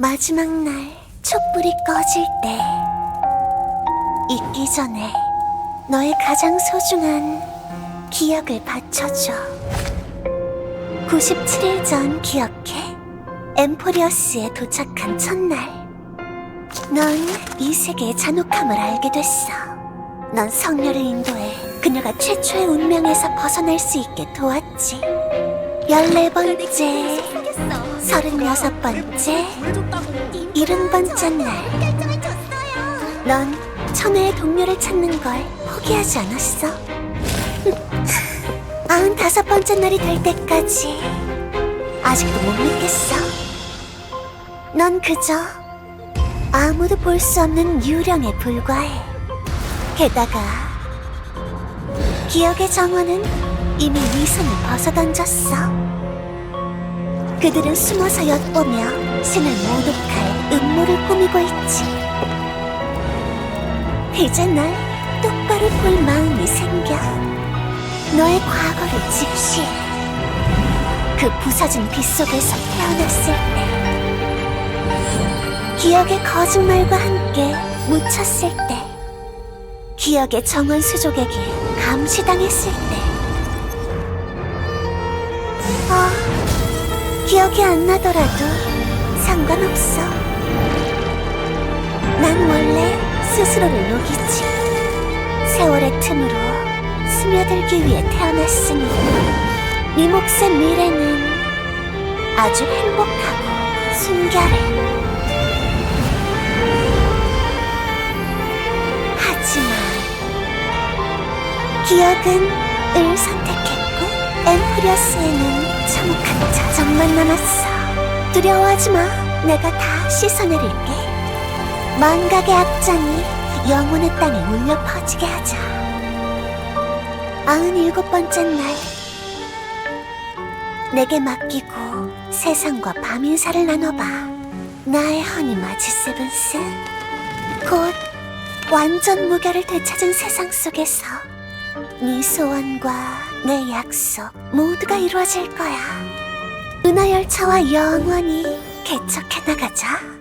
마지막 날 촛불이 꺼질 때 잊기 전에 너의 가장 소중한 기억을 바쳐줘. 97일 전 기억해? 엠포리어스에 도착한 첫날 넌 이 세계의 잔혹함을 알게 됐어. 넌 성녀를 인도해 그녀가 최초의 운명에서 벗어날 수 있게 도왔지. 14번째 서른여섯 번째, 일흔 번째 날, 넌 천혜의 동료를 찾는 걸 포기하지 않았어. 아흔 다섯 번째 날이 될 때까지 아직도 못 믿겠어. 넌 그저 아무도 볼 수 없는 유령에 불과해. 게다가 기억의 정원은 이미 네 손을 벗어던졌어. 그들은 숨어서 엿보며 신을 모독할 음모를 꾸미고 있지. 이제 날 똑바로 볼 마음이 생겨. 너의 과거를 직시해. 그 부서진 빗속에서 태어났을 때. 기억의 거짓말과 함께 묻혔을 때. 기억의 정원 수족에게 감시당했을 때. 아, 기억이 안 나더라도 상관없어. 난 원래 스스로를 녹이지. 세월의 틈으로 스며들기 위해 태어났으니 네 몫의 미래는 아주 행복하고 순결해. 하지만 기억은 을 선택했고 엠프리어스에는 참혹한 자정만 남았어. 두려워하지 마. 내가 다 씻어내릴게. 망각의 악장이 영혼의 땅에 울려 퍼지게 하자. 아흔 일곱 번째 날. 내게 맡기고 세상과 밤 인사를 나눠봐. 나의 허니 마치 세븐스. 곧 완전 무결을 되찾은 세상 속에서 네 소원과 내 약속 모두가 이루어질 거야. 은하 열차와 영원히 개척해 나가자.